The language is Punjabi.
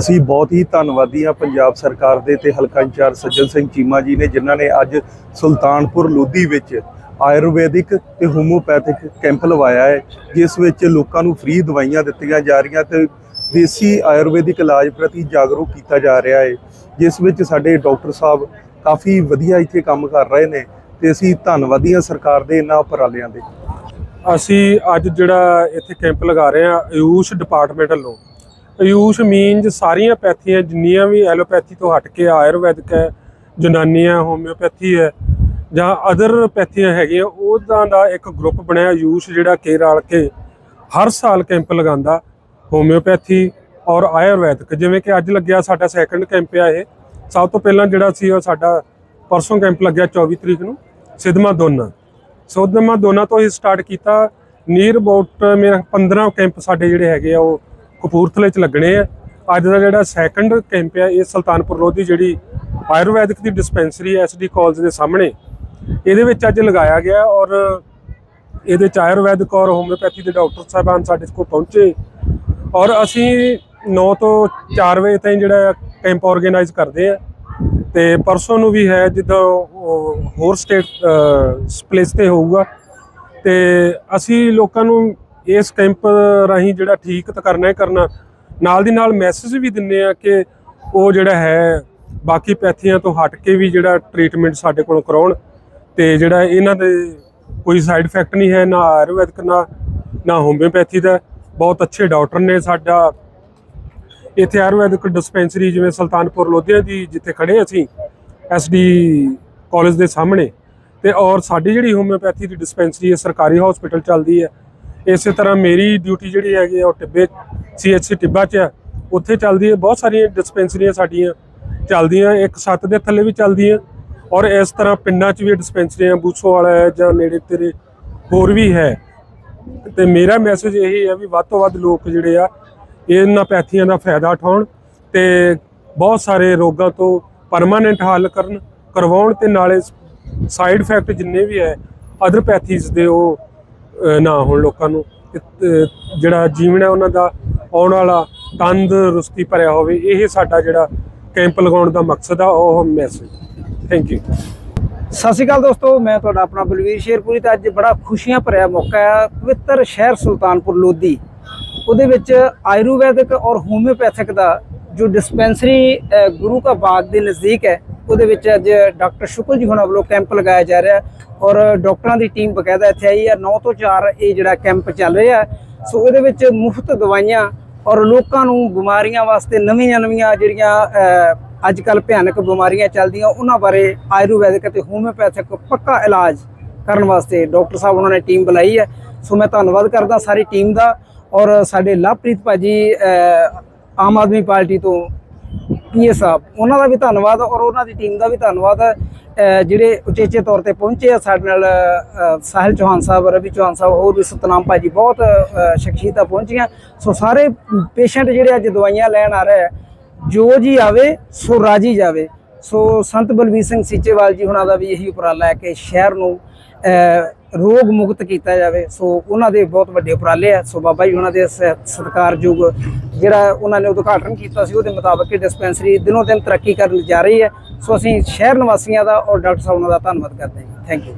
ਅਸੀਂ ਬਹੁਤ ਹੀ ਧੰਨਵਾਦੀ ਹਾਂ ਪੰਜਾਬ ਸਰਕਾਰ ਦੇ ਤੇ ਹਲਕਾ ਇੰਚਾਰਜ ਸੱਜਣ ਸਿੰਘ ਚੀਮਾ ਜੀ ਨੇ, ਜਿਨ੍ਹਾਂ ਨੇ ਅੱਜ ਸੁਲਤਾਨਪੁਰ ਲੋਧੀ ਵਿੱਚ ਆਯੁਰਵੈਦਿਕ ਤੇ ਹੋਮੋਪੈਥਿਕ ਕੈਂਪ ਲਵਾਇਆ ਹੈ, ਜਿਸ ਵਿੱਚ ਲੋਕਾਂ ਨੂੰ ਫ੍ਰੀ ਦਵਾਈਆਂ ਦਿੱਤੀਆਂ ਜਾ ਰਹੀਆਂ ਤੇ ਦੇਸੀ ਆਯੁਰਵੈਦਿਕ ਇਲਾਜ ਪ੍ਰਤੀ ਜਾਗਰੂਕ ਕੀਤਾ ਜਾ ਰਿਹਾ ਹੈ, ਜਿਸ ਵਿੱਚ ਸਾਡੇ ਡਾਕਟਰ ਸਾਹਿਬ ਕਾਫੀ ਵਧੀਆ ਇੱਥੇ ਕੰਮ ਕਰ ਰਹੇ ਨੇ ਤੇ ਅਸੀਂ ਧੰਨਵਾਦੀ ਹਾਂ ਸਰਕਾਰ ਦੇ ਇਹਨਾਂ ਉਪਰਾਲਿਆਂ ਦੇ। ਅਸੀਂ ਅੱਜ ਜਿਹੜਾ ਇੱਥੇ ਕੈਂਪ ਲਗਾ ਰਹੇ ਹਾਂ ਆਯੂਸ਼ ਡਿਪਾਰਟਮੈਂਟ ਵੱਲੋਂ। ਆਯੂਸ਼ ਮੀਨਜ਼ ਸਾਰੀਆਂ ਪੈਥੀਆਂ, ਜਿੰਨੀਆਂ ਵੀ ਐਲੋਪੈਥੀ ਤੋਂ ਹਟ ਕੇ ਆਯੁਰਵੈਦਿਕ ਹੈ ਯੂਨਾਨੀਆਂ ਹੋਮਿਓਪੈਥੀ ਹੈ, ਜਾਂ ਅਦਰ ਪੈਥੀਆਂ ਹੈਗੀਆਂ, ਉਹਦਾਂ ਦਾ ਇੱਕ ਗਰੁੱਪ ਬਣਿਆ ਆਯੂਸ਼ ਜਿਹੜਾ ਕੇ ਰਲ ਕੇ ਹਰ ਸਾਲ ਕੈਂਪ ਲਗਾਉਂਦਾ ਹੋਮਿਓਪੈਥੀ ਔਰ ਆਯੁਰਵੈਦਿਕ। ਜਿਵੇਂ ਕਿ ਅੱਜ ਲੱਗਿਆ ਸਾਡਾ ਸੈਕੰਡ ਕੈਂਪ ਆ ਇਹ। ਸਭ ਤੋਂ ਪਹਿਲਾਂ ਜਿਹੜਾ ਸੀ ਉਹ ਸਾਡਾ ਪਰਸੋਂ ਕੈਂਪ ਲੱਗਿਆ 24 ਤਰੀਕ ਨੂੰ, ਸਿਦਮਾ ਦੋਨਾ। ਸੋਦਮਾ ਦੋਨਾਂ ਤੋਂ ਹੀ ਸਟਾਰਟ ਕੀਤਾ। ਨੀਅਰ ਅਬਾਊਟ ਮੇਰਾ 15 ਕੈਂਪ ਸਾਡੇ ਜਿਹੜੇ ਹੈਗੇ ਆ, ਉਹ ਕਪੂਰਥਲੇ ਚ ਲੱਗਣੇ ਆ। ਅੱਜ ਦਾ ਜਿਹੜਾ ਸੈਕੰਡ ਕੈਂਪ ਆ, ਇਹ ਸੁਲਤਾਨਪੁਰ ਲੋਧੀ ਜਿਹੜੀ ਆਯੁਰਵੈਦਿਕ ਦੀ ਡਿਸਪੈਂਸਰੀ ਐਸਡੀ ਕਾਲਜ ਦੇ ਸਾਹਮਣੇ। ਇਹਦੇ ਵਿੱਚ ਅੱਜ ਲਗਾਇਆ ਗਿਆ ਔਰ ਇਹਦੇ ਚ ਆਯੁਰਵੈਦਿਕ ਔਰ ਹੋਮਿਓਪੈਥੀ ਦੇ ਡਾਕਟਰ ਸਾਹਿਬਾਨ ਸਾਡੇ ਕੋਲ ਪਹੁੰਚੇ। ਔਰ ਅਸੀਂ 9 ਤੋਂ 4 ਵਜੇ ਤਾਈਂ ਜਿਹੜਾ ਕੈਂਪ ਆਰਗੇਨਾਈਜ਼ ਕਰਦੇ ਆ। ਤੇ ਪਰਸੋਂ ਨੂੰ ਵੀ ਹੈ ਜਿੱਦਾਂ ਉਹ ਹੋਰ ਸਟੇਟ ਪਲੇਸ ਤੇ ਹੋਊਗਾ। ਤੇ ਅਸੀਂ ਲੋਕਾਂ ਨੂੰ ਇਸ ਕੈਂਪ ਰਾਹੀਂ ਜਿਹੜਾ ਠੀਕ ਤਾਂ ਕਰਨਾ ਹੀ ਕਰਨਾ, ਨਾਲ ਦੀ ਨਾਲ ਮੈਸੇਜ ਵੀ ਦਿੰਨੇ ਆ ਕਿ ਉਹ ਜਿਹੜਾ ਹੈ, ਬਾਕੀ ਪੈਥੀਆਂ ਤੋਂ ਹਟ ਕੇ ਵੀ ਜਿਹੜਾ ਟ੍ਰੀਟਮੈਂਟ ਸਾਡੇ ਕੋਲੋਂ ਕਰਾਉਣ ਤੇ ਜਿਹੜਾ ਇਹਨਾਂ ਦੇ ਕੋਈ ਸਾਈਡ ਇਫੈਕਟ ਨਹੀਂ ਹੈ, ਨਾ ਆਯੁਰਵੈਦਿਕ, ਨਾ ਨਾ ਹੋਮਿਓਪੈਥੀ ਦਾ। ਬਹੁਤ ਅੱਛੇ ਡਾਕਟਰ ਨੇ ਸਾਡਾ। ਇੱਥੇ ਆਯੁਰਵੈਦਿਕ ਡਿਸਪੈਂਸਰੀ ਜਿਵੇਂ ਸੁਲਤਾਨਪੁਰ ਲੋਧੀਆਂ ਦੀ ਜਿੱਥੇ ਖੜੇ ਅਸੀਂ ਐਸਡੀ ਕਾਲਜ ਦੇ ਸਾਹਮਣੇ। ਤੇ ਔਰ ਸਾਡੀ ਜਿਹੜੀ ਹੋਮਿਓਪੈਥੀ ਦੀ ਡਿਸਪੈਂਸਰੀ ਹੈ, ਸਰਕਾਰੀ ਹਸਪੀਟਲ ਚੱਲਦੀ ਹੈ। ਇਸੇ ਤਰ੍ਹਾਂ ਮੇਰੀ ਡਿਊਟੀ ਜਿਹੜੀ ਹੈਗੀ ਆ ਉਹ ਟਿੱਬੇ, ਸੀਐਚਸੀ ਟਿੱਬਾ 'ਚ ਆ। ਉੱਥੇ ਚੱਲਦੀ ਹੈ ਬਹੁਤ ਸਾਰੀਆਂ ਡਿਸਪੈਂਸਰੀਆਂ ਸਾਡੀਆਂ ਚੱਲਦੀਆਂ, ਇੱਕ ਛੱਤ ਦੇ ਥੱਲੇ ਵੀ ਚੱਲਦੀਆਂ। ਔਰ ਇਸ ਤਰ੍ਹਾਂ ਪਿੰਡਾਂ 'ਚ ਵੀ ਡਿਸਪੈਂਸਰੀਆਂ ਬੂਸੋ ਵਾਲਾ ਹੈ ਜਾਂ ਨੇੜੇ ਤੇਰੇ ਹੋਰ ਵੀ ਹੈ। ਤੇ ਮੇਰਾ ਮੈਸੇਜ ਇਹ ਹੈ ਵੀ ਵੱਧ ਤੋਂ ਵੱਧ ਲੋਕ ਜਿਹੜੇ ਆ, ਇਹਨਾਂ ਪੈਥੀਆਂ ਦਾ ਫਾਇਦਾ ਉਠਾਉਣ ਤੇ ਬਹੁਤ ਸਾਰੇ ਰੋਗਾਂ ਤੋਂ ਪਰਮਾਨੈਂਟ ਹੱਲ ਕਰਨ, ਕਰਵਾਉਣ ਤੇ ਨਾਲੇ ਸਾਈਡ ਇਫੈਕਟ ਜਿੰਨੇ ਵੀ ਹੈ ਅਦਰ ਪੈਥੀਜ਼ ਦੇ ਉਹ ਨਾ ਹੋਣ ਲੋਕਾਂ ਨੂੰ। ਜਿਹੜਾ ਜੀਵਨ ਹੈ ਉਹਨਾਂ ਦਾ, ਆਉਣ ਵਾਲਾ ਤੰਦਰੁਸਤੀ ਭਰਿਆ ਹੋਵੇ, ਇਹ ਸਾਡਾ ਜਿਹੜਾ ਕੈਂਪ ਲਗਾਉਣ ਦਾ ਮਕਸਦ ਆ, ਉਹ ਮੈਸੇਜ ਥੈਂਕ ਯੂ ਸਤਿ ਸ਼੍ਰੀ ਅਕਾਲ ਦੋਸਤੋ, ਮੈਂ ਤੁਹਾਡਾ ਆਪਣਾ ਬਲਵੀਰ ਸ਼ੇਰਪੁਰੀ ਤੇ ਅੱਜ ਬੜਾ ਖੁਸ਼ੀਆਂ ਭਰਿਆ ਮੌਕਾ ਹੈ ਪਵਿੱਤਰ ਸ਼ਹਿਰ ਸੁਲਤਾਨਪੁਰ ਲੋਧੀ। ਉਹਦੇ ਵਿੱਚ ਆਯੁਰਵੈਦਿਕ ਔਰ ਹੋਮਿਓਪੈਥਿਕ ਦਾ ਜੋ ਡਿਸਪੈਂਸਰੀ ਗੁਰੂ ਕਾ ਬਾਗ ਦੇ ਨਜ਼ਦੀਕ ਹੈ ਉਹਦੇ ਵਿੱਚ ਅੱਜ ਡਾਕਟਰ ਸ਼ੁਕਲ ਜੀ ਹੋਣਾ ਵੱਲੋਂ ਕੈਂਪ ਲਗਾਇਆ ਜਾ ਰਿਹਾ ਔਰ ਡਾਕਟਰਾਂ ਦੀ ਟੀਮ ਬਕਾਇਦਾ ਇੱਥੇ ਆਈ ਹੈ। 9 ਤੋਂ 4 ਇਹ ਜਿਹੜਾ ਕੈਂਪ ਚੱਲ ਰਿਹਾ ਸੋ ਇਹਦੇ ਵਿੱਚ ਮੁਫਤ ਦਵਾਈਆਂ ਔਰ ਲੋਕਾਂ ਨੂੰ ਬਿਮਾਰੀਆਂ ਵਾਸਤੇ ਨਵੀਆਂ ਨਵੀਆਂ ਜਿਹੜੀਆਂ ਅੱਜ ਕੱਲ ਭਿਆਨਕ ਬਿਮਾਰੀਆਂ ਚੱਲਦੀਆਂ ਉਹਨਾਂ ਬਾਰੇ ਆਯੁਰਵੈਦਿਕ ਅਤੇ ਹੋਮਿਓਪੈਥਿਕ ਪੱਕਾ ਇਲਾਜ ਕਰਨ ਵਾਸਤੇ ਡਾਕਟਰ ਸਾਹਿਬ ਉਹਨਾਂ ਨੇ ਟੀਮ ਬੁਲਾਈ ਹੈ। ਸੋ ਮੈਂ ਧੰਨਵਾਦ ਕਰਦਾ ਸਾਰੀ ਟੀਮ ਦਾ ਔਰ ਸਾਡੇ ਲਵਪ੍ਰੀਤ ਭਾਜੀ ਅ, ਆਮ ਆਦਮੀ ਪਾਰਟੀ ਤੋਂ ਪੀਏ ਸਾਹਿਬ ਉਹਨਾਂ ਦਾ ਵੀ ਧੰਨਵਾਦ ਔਰ ਉਹਨਾਂ ਦੀ ਟੀਮ ਦਾ ਵੀ ਧੰਨਵਾਦ। ਜਿਹੜੇ ਉਚੇਚੇ ਤੌਰ ਤੇ ਪਹੁੰਚੇ ਆ ਸਾਡੇ ਨਾਲ ਸਾਹਿਲ ਚੌਹਾਨ ਸਾਹਿਬ ਰਵੀ ਚੌਹਾਨ ਸਾਹਿਬ ਹੋਰ ਵੀ ਸਤਨਾਮ ਭਾਜੀ ਬਹੁਤ ਅ, ਸ਼ਖਸੀਅਤਾਂ ਪਹੁੰਚੀਆਂ। ਸੋ ਸਾਰੇ ਪੇਸ਼ੈਂਟ ਜਿਹੜੇ ਅੱਜ ਦਵਾਈਆਂ ਲੈਣ ਆ ਰਹੇ ਆ ਜੋ ਜੀ ਆਵੇ ਸੋ ਰਾਜੀ ਜਾਵੇ। ਸੋ ਸੰਤ ਬਲਵੀਰ ਸਿੰਘ ਸੀਚੇਵਾਲ ਜੀ ਹੁਣਾਂ ਦਾ ਵੀ ਇਹੀ ਉਪਰਾਲਾ ਹੈ ਕਿ ਸ਼ਹਿਰ ਨੂੰ ਰੋਗ ਮੁਕਤ ਕੀਤਾ ਜਾਵੇ। ਸੋ ਉਹਨਾਂ ਦੇ ਬਹੁਤ ਵੱਡੇ ਉਪਰਾਲੇ ਆ। ਸੋ ਬਾਬਾ ਜੀ, ਉਹਨਾਂ ਦੇ ਸ- ਸਤਿਕਾਰਯੋਗ ਜਿਹੜਾ ਉਹਨਾਂ ਨੇ ਉਦਘਾਟਨ ਕੀਤਾ ਸੀ, ਉਹਦੇ ਮੁਤਾਬਕ ਇਹ ਡਿਸਪੈਂਸਰੀ ਦਿਨੋਂ ਦਿਨ ਤਰੱਕੀ ਕਰਨ ਜਾ ਰਹੀ ਹੈ। ਸੋ ਅਸੀਂ ਸ਼ਹਿਰ ਨਿਵਾਸੀਆਂ ਦਾ ਔਰ ਡਾਕਟਰ ਸਾਹਿਬ ਉਹਨਾਂ ਦਾ ਧੰਨਵਾਦ ਕਰਦੇ ਹਾਂ ਥੈਂਕ ਯੂ